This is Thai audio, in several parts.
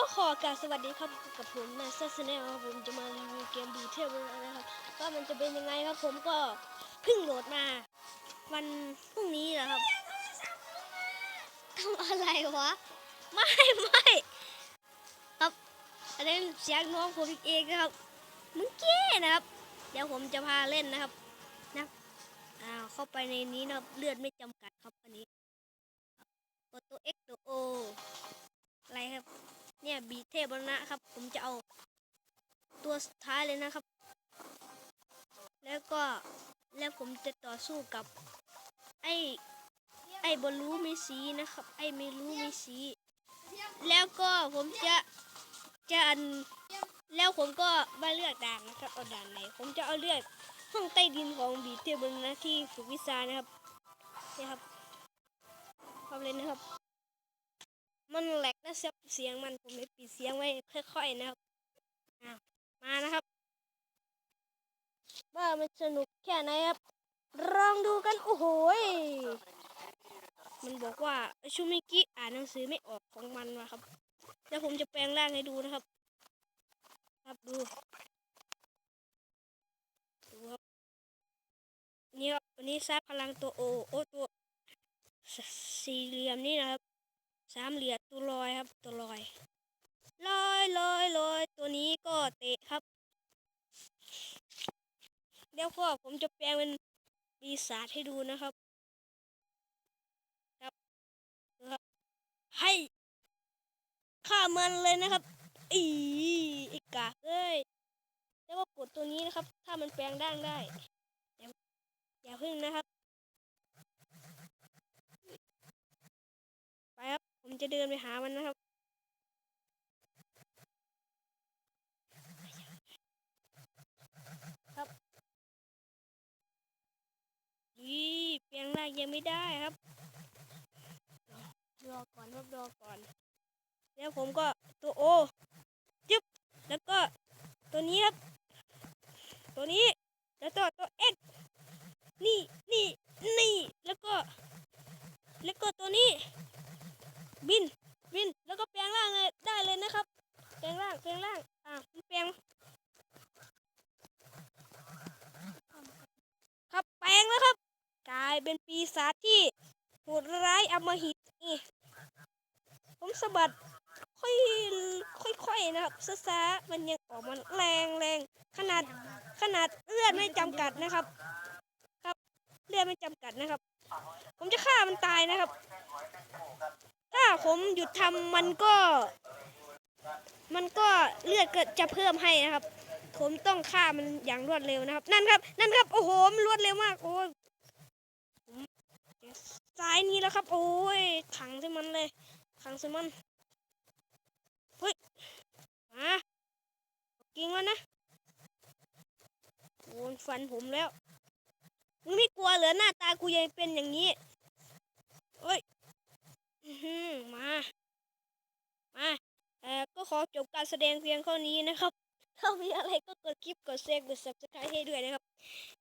ก็ขอกราบสวัสดีครับกับผมนายซัสเนลครับผมจะมารีวิวเกมดีเทลนะครับว่ามันจะเป็นยังไงครับผมก็เพิ่งโหลดมา วันพรุ่งนี้แหละครับทำอะไรวะ ไม่ไม่ครับอันนี้เสียงน้องผมเองนะครับมึงเก้นะครับ เดี๋ยวผมจะพาเล่นนะครับนะอ้าเข้าไปในนี้นะครับเลือดไม่จำกัดครับอันนี้กดตัว X ตัว O อ เนี่ยบีเทพบรณะครับ ผมจะเอาตัวสุดท้ายเลยนะครับ แล้วก็แล้วผมจะต่อสู้กับ ไอ้ไอ้บอลลูมีสีนะครับ ไอ้ไม่รู้มีสี แล้วก็ผมจะจะอันแล้วผมก็มาเลือกด่านนะครับเอาด่านไหนผมจะเอาเลือกห้องใต้ดินของบีเทพบรณะที่ฝึกวิชานะครับนี่ครับเข้าไปเลยนะครับ มันแหลก และเสียงมันผมเลยปิดเสียงไว้ค่อยๆนะครับมานะครับว่ามันสนุกแค่ไหนครับ ลองดูกันโอ้โหยมันบอกว่าชูมิกิอ่านหนังสือไม่ออกของมันวะครับ แล้วผมจะแปลงร่างให้ดูนะครับ ครับดูดูครับนี่ครับวันนี้ซับพลังตัวโอโอตัวสสี่เหลี่ยมนี่นะครับ สามเหลี่ยม ตัวลอยครับตัวลอยลอยลอยลอยตัวนี้ก็เตะครับ เดี๋ยวก็ผมจะแปลงเป็นปีศาจให้ดูนะครับครับดูครับให้ฆ่ามันเลยนะครับอีอีกาเอ้ยแล้วก็กดตัวนี้นะครับ ถ้ามันแปลงร่างได้อย่าอย่าพึ่งนะครับ ไปครับ ผม จะเดินไปหามันนะครับ ครับอีเปลียงร่างยังไม่ได้ครับ รอก่อนครับรอก่อน แล้วผมก็ตัวโอจึ๊บ แล้วก็ตัวนี้ครับ ตัวนี้ แล้วก็ตัวเอ็กนี่ นี่ นี่ แล้วก็ แล้วก็ตัวนี้ บินบินแล้วก็แปลงร่างเลยได้เลยนะครับ แปลงร่างแปลงร่างอะมันแปลงครับแปลงแล้วครับ กลายเป็นปีศาจที่โหดร้ายอำมหิตนี่ผมสะบัดค่อยค่อยๆนะครับซาๆมันยังออกมันแรงแรงขนาดขนาดเลือดไม่จำกัดนะครับ ครับเลือดไม่จำกัดนะครับ ผมจะฆ่ามันตายนะครับ ผมหยุดทำมันก็ มันก็เลือดก็จะเพิ่มให้นะครับ ผมต้องฆ่ามันอย่างรวดเร็วนะครับ นั่นครับ นั่นครับ โอ้โหมันรวดเร็วมาก โอ้ยผมซ้ายนี้แล้วครับ โอ้ยขังใส่มันเลย ขังใส่มันเฮ้ยมากิงแล้วนะโอ้ยฟันผมแล้วมึงไม่กลัวเหรอหน้าตากูยังเป็นอย่างนี้เฮ้ย มา มา เอ่อ ก็ขอจบการแสดงเพียงเท่านี้นะครับ ถ้ามีอะไรก็กดคลิปกดแชร์กด subscribe ให้ด้วยนะครับ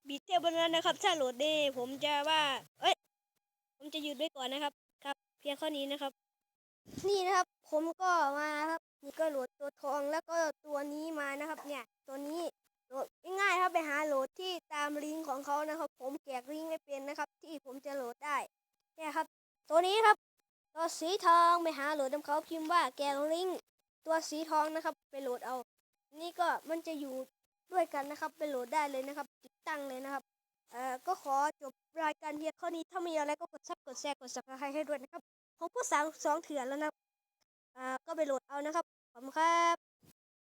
บีเทลบนนั้นนะครับ ถ้าโหลดนี่ผมจะว่า เอ้ย ผมจะหยุดไว้ก่อนนะครับ ครับ เพียงเท่านี้นะครับ นี่นะครับ ผมก็มาครับ นี่ก็โหลดตัวทองแล้วก็ตัวนี้มานะครับ เนี่ย ตัวนี้โหลดง่ายๆครับไปหาโหลดที่ตามลิงก์ของเขานะครับ ผมแกะลิงก์ไม่เป็นนะครับ ที่ผมจะโหลดได้ เนี่ยครับ ตัวนี้ครับ สีทองไปหาโหลดนำเขาพิมพ์ว่าแกลิงตัวสีทองนะครับ ไปโหลดเอา นี่ก็มันจะอยู่ด้วยกันนะครับ ไปโหลดได้เลยนะครับ ติดตั้งเลยนะครับเอ่อก็ขอจบรายการเพียงเท่านี้ถ้ามีอะไรก็กดซับกดแชร์กด subscribe ให้ด้วยนะครับผมพูดสามสองเถื่อนแล้วนะเอ่อก็ไปโหลดเอานะครับขอบคุณครับ